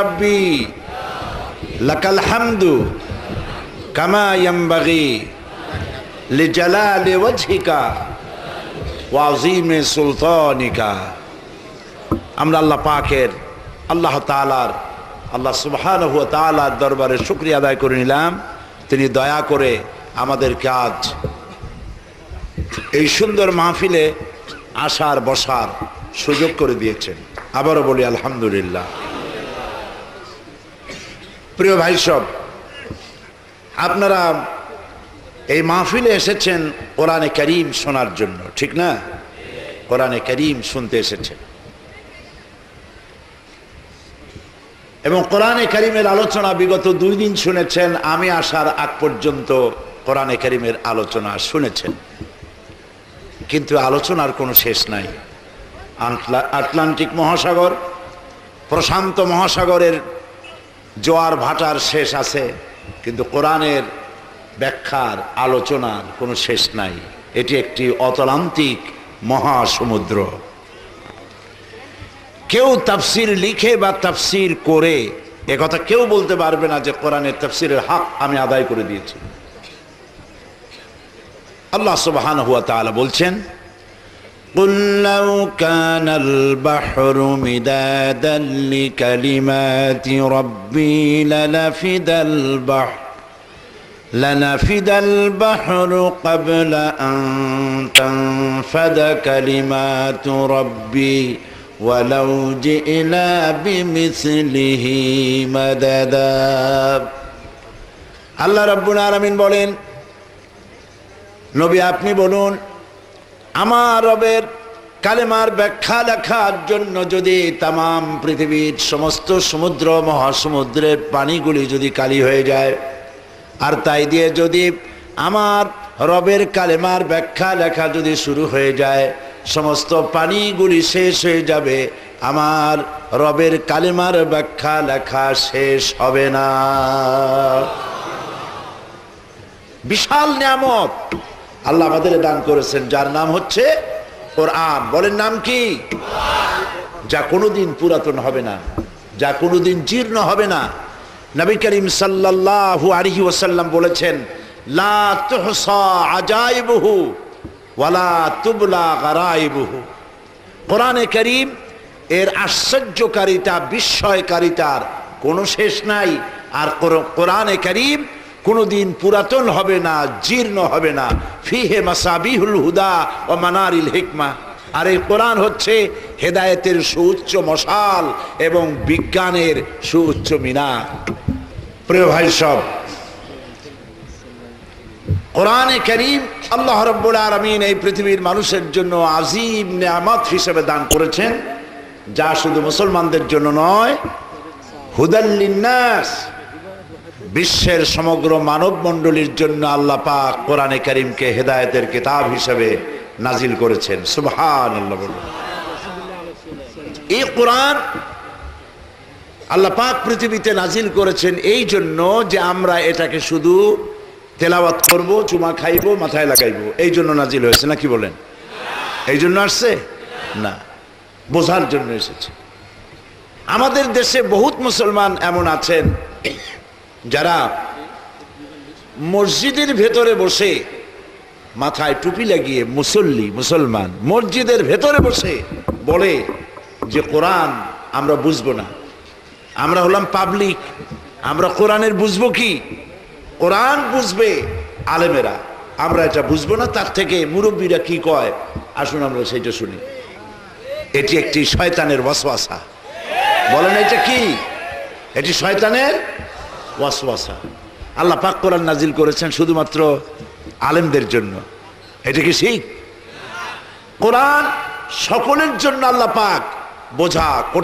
রব্বি, লাকাল হামদু কামা ইয়ামবাগি লিজালালি ওয়াজহিকা ওয়া আযীমি সুলতানিকা। আমরা আল্লাহ পাকের, আল্লাহ তাআলার, আল্লাহ সুবহানাহু ওয়া তাআলার দরবারে শুকরিয়া আদায় করে নিলাম। তিনি দয়া করে আমাদেরকে আজ এই সুন্দর মাহফিলে আসার, বসার সুযোগ করে দিয়েছেন। আবারও বলি আলহামদুলিল্লাহ। প্রিয় ভাই সব, আপনারা এই মাহফিলে এসেছেন কোরআনে করিম শোনার জন্য, ঠিক না? কোরআনে করিম শুনতে এসেছেন। এবং কোরআনে করিমের আলোচনা বিগত দুই দিন শুনেছেন, আমি আসার আগ পর্যন্ত কোরআনে করিমের আলোচনা শুনেছেন। কিন্তু আলোচনার কোনো শেষ নাই। আটলান্টিক মহাসাগর, প্রশান্ত মহাসাগরের জোয়ার ভাটার শেষ আছে, কিন্তু কোরআনের ব্যাখ্যার আলোচনার কোনো শেষ নাই। এটি একটি অতলান্তিক মহাসমুদ্র। কেউ তাফসির লিখে বা তাফসির করে একথা কেউ বলতে পারবে না যে কোরআনের তাফসিরের হক আমি আদায় করে দিয়েছি। আল্লাহ সুবহানাহু ওয়া তাআলা বলছেন قل لو كان البحر مدادا لكلمات ربي لنفد البحر لنفد البحر قبل أن تنفد كلمات ربي ولو جئنا بمثله مددا আল্লাহ রব্বুল আলামিন বলেন নবী আপনি বলুন আমার রবের কালেমার ব্যাখ্যা লেখার জন্য যদি তাম পৃথিবীর সমস্ত সমুদ্র, মহাসমুদ্রের পানিগুলি যদি কালি হয়ে যায়, আর তাই দিয়ে যদি আমার রবের কালেমার ব্যাখ্যা লেখা যদি শুরু হয়ে যায়, সমস্ত পানিগুলি শেষ হয়ে যাবে, আমার রবের কালেমার ব্যাখ্যা লেখা শেষ হবে না। বিশাল নিয়ামত। আল্লাহ আমাদের দান করেছেন, যার নাম হচ্ছে কোরআন। বলেন নাম কি? যা কোনোদিন পুরাতন হবে না, যা কোনোদিন জীর্ণ হবে না। নবী করিম সাল্লাল্লাহু আলাইহি ওসাল্লাম বলেছেন, লা আজাইবুহু ওয়ালা তুবলা গারাইবুহু। কোরআনে করিম এর আশ্চর্যকারিতা, বিস্ময়কারিতার কোনো শেষ নাই। আর কোর- কোরআনে করিম কোনোদিন পুরাতন হবে না, জীর্ণ হবে না। ফিহে মাসাবিহুল হুদা ও মানারিল হিকমা। আর এই কোরআন হচ্ছে হেদায়েতের সুউচ্চ মশাল এবং বিজ্ঞানের সুউচ্চ মিনার। প্রিয় ভাই সব, কোরআনে করিম আল্লাহ রব্বুল আলমিন এই পৃথিবীর মানুষের জন্য আজিম নিয়ামত হিসেবে দান করেছেন, যা শুধু মুসলমানদের জন্য নয় হুদাল্লিন্নাস বিশ্বের সমগ্র মানব মণ্ডলীর জন্য আল্লাহ পাক কোরআনে করিমকে হেদায়তের কিতাব হিসেবে নাজিল করেছেন। সুবহান। এই কোরআন আল্লাহ পাক পৃথিবীতে নাজিল করেছেন এই জন্য যে আমরা এটাকে শুধু তেলাওয়াত করব, চুমা খাইব, মাথায় লাগাইব। এই জন্য নাজিল হয়েছে না কি বলেন? এই জন্য আসছে? না। বোঝার জন্য এসেছে। আমাদের দেশে বহুত মুসলমান এমন আছেন যারা মসজিদের ভেতরে বসে মাথায় টুপি লাগিয়ে মুসল্লি, মুসলমান, মসজিদের ভেতরে বসে বলে যে কোরআন আমরা বুঝব না। আমরা হলাম পাবলিক আমরা কোরআনের বুঝব কি? কোরআন বুঝবে আলেমেরা। আমরা এটা বুঝব না, তার থেকে মুরব্বীরা কি কয়? আসুন আমরা সেটা শুনি। এটি একটি শয়তানের ওয়াসওয়াসা। বলেন এটা কি? এটি শয়তানের ওয়াসওয়াসা। আল্লাহ পাক কোরআন নাজিল করেছেন শুধুমাত্র আলেমদের জন্য। এটা কি ঠিক? কোরআন সকলের জন্য আল্লাহ পাক বোঝা